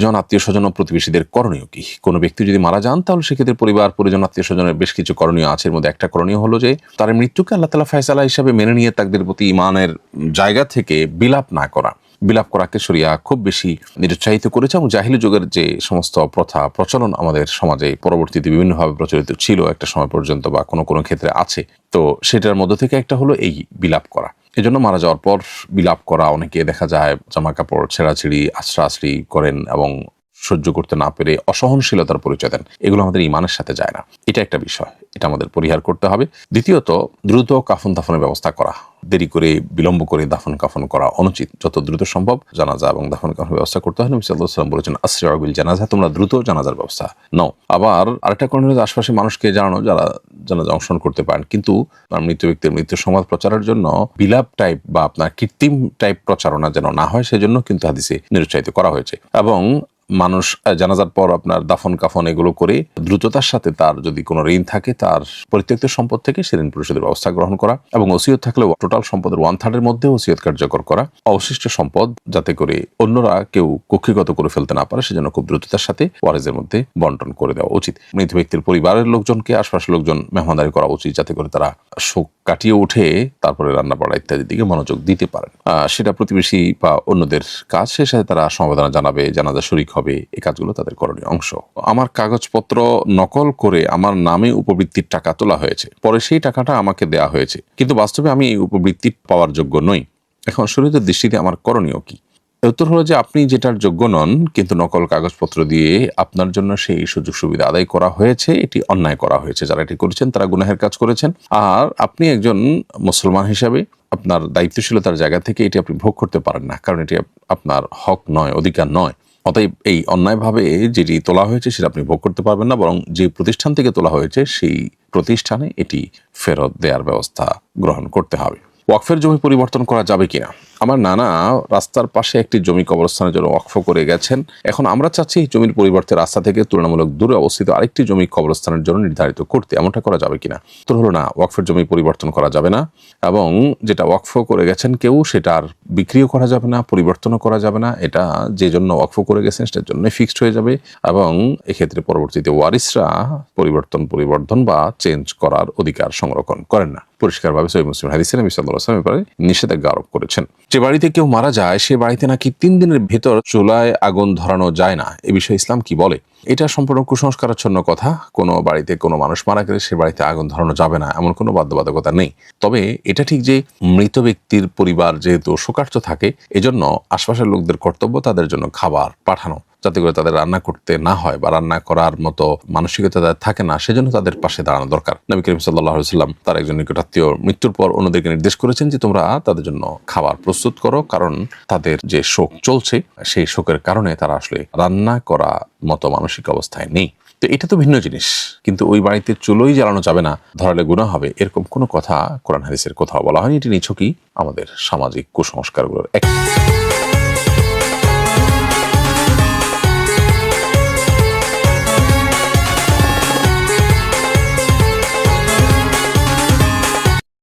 জন আত্মীয় স্বজন ও প্রতিবেশীদের করণীয় কি? কোনো ব্যক্তি যদি মারা যান, তাহলে সেক্ষেত্রে পরিবার, পরিজন, আত্মীয় স্বজনের বেশ কিছু করণীয় আছে। এর মধ্যে একটা করণীয় হলো যে, তার মৃত্যুকে আল্লাহ তালা ফয়সালা হিসাবে মেনে নিয়ে তাদের প্রতি ইমানের জায়গা থেকে বিলাপ না করা। বিলাপ করাকে সরিয়া খুব বেশি নিরুৎসাহিত করেছে এবং জাহিলি যুগের যে সমস্ত প্রথা, প্রচলন আমাদের সমাজে পরবর্তীতে বিভিন্নভাবে প্রচলিত ছিল একটা সময় পর্যন্ত বা কোনো কোনো ক্ষেত্রে আছে। তো সেটার মধ্য থেকে একটা হলো এই বিলাপ করা। এজন্য মারা যাওয়ার পর বিলাপ করা, অনেকে দেখা যায় জামা কাপড় ছেঁড়াছিড়ি আশ্রা আশ্রি করেন এবং সহ্য করতে না পেরে অসহনশীলতার পরিচয় দেন। এগুলো আমাদের ইমানের সাথে যায় না। এটা একটা বিষয়। এটা আমাদের পরিহার করতে হবে। দ্বিতীয়ত, দ্রুত কাফন দাফনের ব্যবস্থা করা। দেরি করে বিলম্ব করে দাফন কাফন করা অনুচিত। যত দ্রুত সম্ভব জানাজা এবং দাফন কাফনের ব্যবস্থা করতে হয়। নবী বলেছেন আসরিউল জানাজা, তোমরা দ্রুত জানাজার ব্যবস্থা নাও। আবার আরেকটা কারণ হলো আশপাশে মানুষকে জানানো, যারা জানাজা অংশগ্রহণ করতে পারেন। কিন্তু আপনার মৃত ব্যক্তির মৃত্যু সংবাদ প্রচারের জন্য বিলাপ টাইপ বা আপনার কৃত্রিম টাইপ প্রচারণা যেন না হয়, সেজন্য কিন্তু হাদিসে নিরুৎসাহিত করা হয়েছে। এবং মানুষ জানাজার পর আপনার দাফন, কাফন এগুলো করে দ্রুততার সাথে তার যদি কোনো ঋণ থাকে, তার পরিত্যক্ত সম্পদ থেকে সে ঋণ পরিশোধের ব্যবস্থা গ্রহণ করা এবং ওসিয়ত থাকলে টোটাল সম্পদের ওয়ান থার্ডের মধ্যে ওসিয়ত কার্যকর করা, অবশিষ্ট সম্পদ যাতে করে অন্যরা কেউ কক্ষিগত করে ফেলতে না পারে, সেজন্য খুব দ্রুততার সাথে ওয়ারেজের মধ্যে বন্টন করে দেওয়া উচিত। মৃত ব্যক্তির পরিবারের লোকজনকে, আশপাশের লোকজন মেহমানদারি করা উচিত, যাতে করে তারা শোক কাটিয়ে উঠে তারপরে রান্না বাড়া দিকে মনোযোগ দিতে পারেন। সেটা প্রতিবেশী বা অন্যদের কাজ, সে সাথে তারা সমবেদনা জানাবে, জানাজা শরিক হবে এই কাজগুলো তাদের করণীয় অংশ। আমার কাগজপত্র নকল করে আমার নামে উপবৃত্তির টাকা তোলা হয়েছে। পরে সেই টাকাটা আমাকে দেয়া হয়েছে। কিন্তু বাস্তবে আমি এই উপবৃত্তি পাওয়ার যোগ্য নই। এখন শরীরের দৃষ্টিতে আমার করণীয় কি? উত্তর হলো যে আপনি যেটার যোগ্য নন, কিন্তু নকল কাগজপত্র দিয়ে আপনার জন্য সেই সুযোগ সুবিধা আদায় করা হয়েছে, এটি অন্যায় করা হয়েছে। যারা এটি করেছেন, তারা গুনাহের কাজ করেছেন। আর আপনি একজন মুসলমান হিসাবে আপনার দায়িত্বশীলতার জায়গা থেকে এটি আপনি ভোগ করতে পারেন না, কারণ এটি আপনার হক নয়, অধিকার নয়। অতএব এই অন্যায়ভাবে যেটি তোলা হয়েছে, সেটা আপনি ভোগ করতে পারবেন না, বরং যে প্রতিষ্ঠান থেকে তোলা হয়েছে, সেই প্রতিষ্ঠানে এটি ফেরত দেওয়ার ব্যবস্থা গ্রহণ করতে হবে। ওয়াকফের জমি পরিবর্তন করা যাবে কিনা? আমার নানা রাস্তার পাশে একটি জমি কবরস্থানের জন্য ওয়াকফ করে গেছেন। এখন আমরা চাচ্ছি জমির পরিবর্তে রাস্তা থেকে তুলনামূলক দূরে অবস্থিত আরেকটি জমি কবরস্থানের জন্য নির্ধারিত করতে এমনটা করা যাবে কিনা? তো হলো না, ওয়াকফের জমি পরিবর্তন করা যাবে না এবং যেটা ওয়াকফ করে গেছেন কেউ সেটা আর বিক্রিও করা যাবে না, পরিবর্তনও করা যাবে না। এটা যে জন্য ওয়াকফ করে গেছেন সেটার জন্য ফিক্সড হয়ে যাবে এবং এক্ষেত্রে পরবর্তীতে ওয়ারিসরা পরিবর্তন, পরিবর্ধন বা চেঞ্জ করার অধিকার সংরক্ষণ করেন না। পরিষ্কারভাবে সহি মুসলিম হাদিসে নবী সাল্লাল্লাহু আলাইহি ব্যাপারে নিষেধাজ্ঞা আরোপ করেছেন। যে বাড়িতে কেউ মারা যায়, সে বাড়িতে নাকি তিন দিনের ভেতর চুলায় আগুন ধরানো যায় না। এ বিষয়ে ইসলাম কি বলে? এটা সম্পূর্ণ কুসংস্কারাচ্ছন্ন কথা। কোনো বাড়িতে কোনো মানুষ মারা গেলে সে বাড়িতে আগুন ধরানো যাবে না, এমন কোনো বাধ্যবাধকতা নেই। তবে এটা ঠিক যে মৃত ব্যক্তির পরিবার যেহেতু শোকার্য থাকে, এজন্য আশপাশের লোকদের কর্তব্য তাদের জন্য খাবার পাঠানো। যাতে করে তাদের রান্না করতে না হয় বা রান্না করার মতো মানসিকতা তাদের থাকে না, সেজন্য তাদের পাশে দাঁড়ানো দরকার। নবী করিম সাল্লাহ সাল্লাম তার একজন নিকটাত্মীয় মৃত্যুর পর অন্যদেরকে নির্দেশ করেছেন যে তোমরা তাদের জন্য খাবার প্রস্তুত করো, কারণ তাদের যে শোক চলছে, সেই শোকের কারণে তারা আসলে রান্না করা মতো মানসিক অবস্থায় নেই। তো এটা তো ভিন্ন জিনিস, কিন্তু ওই বাড়িতে চুলোই জ্বালানো যাবে না, ধরালে গুণা হবে, এরকম কোনো কথা কোরআন হাদিসের কোথাও বলা হয়নি। এটি নিছকই আমাদের সামাজিক কুসংস্কারগুলোর এক